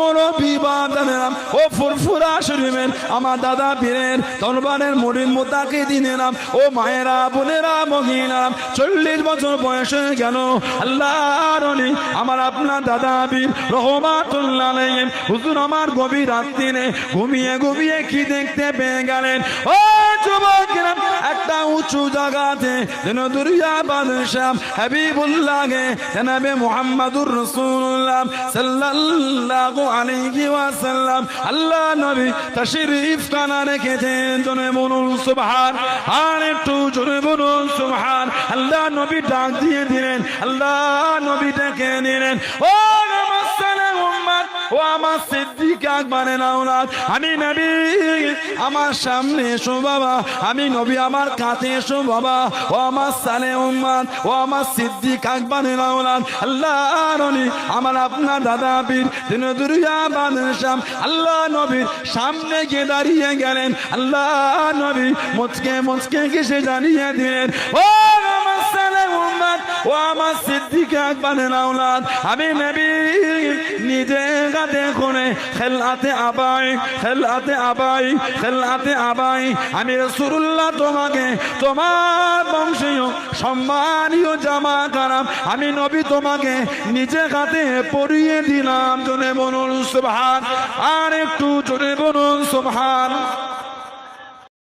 মুরব্বী বাদানেরাম ও ফুরফুরা শরীফের আমার দাদা পীরের দরবারের মরিন মোতাকে দিনেরাম ও মায়েরা, বোনেরা মহিলারাম চল্লিশ বছর বয়স গেল। আল্লাহর অলি, আমার আপনার দাদা বীর রহমাতুল্লাহ হুজুর, আমার গভীর রাত্রিরে ঘুমিয়ে ঘুমিয়ে কি দেখতে পেয়ে গেলেন? ও যুবকেরা একটা উঁচু জায়গাতে যেন দুরিয়া বাদশাহ হাবিবুল্লাহকে জানাবে মুহাম্মাদুর রাসূলুল্লাহ সাল্লাল্লাহু আলাইহি ওয়াসাল্লাম। আল্লাহ নবী তাশরীফ কানা রেখেছেন জনে বলুন সুবহান, আর একটু জোরে বলুন সুবহান। আল্লাহ নবী ডাক দিয়ে দিলেন, আল্লাহ নবী ডেকে নিলেন, ও আমার সিদ্দিক আকবরের আওলাদ আমি নবী, আমার সামনে এসো বাবা। আমি নবী, আমার কাছে এসো বাবা। ও আমার সালে উম্মত ও আমার সিদ্দিক আকবরের আওলাদ আল্লাহর অলি আমার আপনার দাদা বীর দিন দুর্গা বাদশাম আল্লাহ নবীর সামনে গিয়ে দাঁড়িয়ে গেলেন। আল্লাহ নবী, মুচকে মুচকে কিসে জানিয়ে দিলেন, ও আমার সালে উম্মত ও আমার সিদ্দিক আকবরের আওলাদ আমি নবী নিজে গাতে করে খেলাতে আবাই খেলাতে আবাই খেলাতে আবাই। আমি রসুল্লাহ তোমাকে, তোমার বংশীয়, সম্মানীয় জামা কারাম আমি নবী তোমাকে নিজে গাতে পরিয়ে দিলাম। জনে বনুল সোভান আর একটু জনে বনুন সুবহান।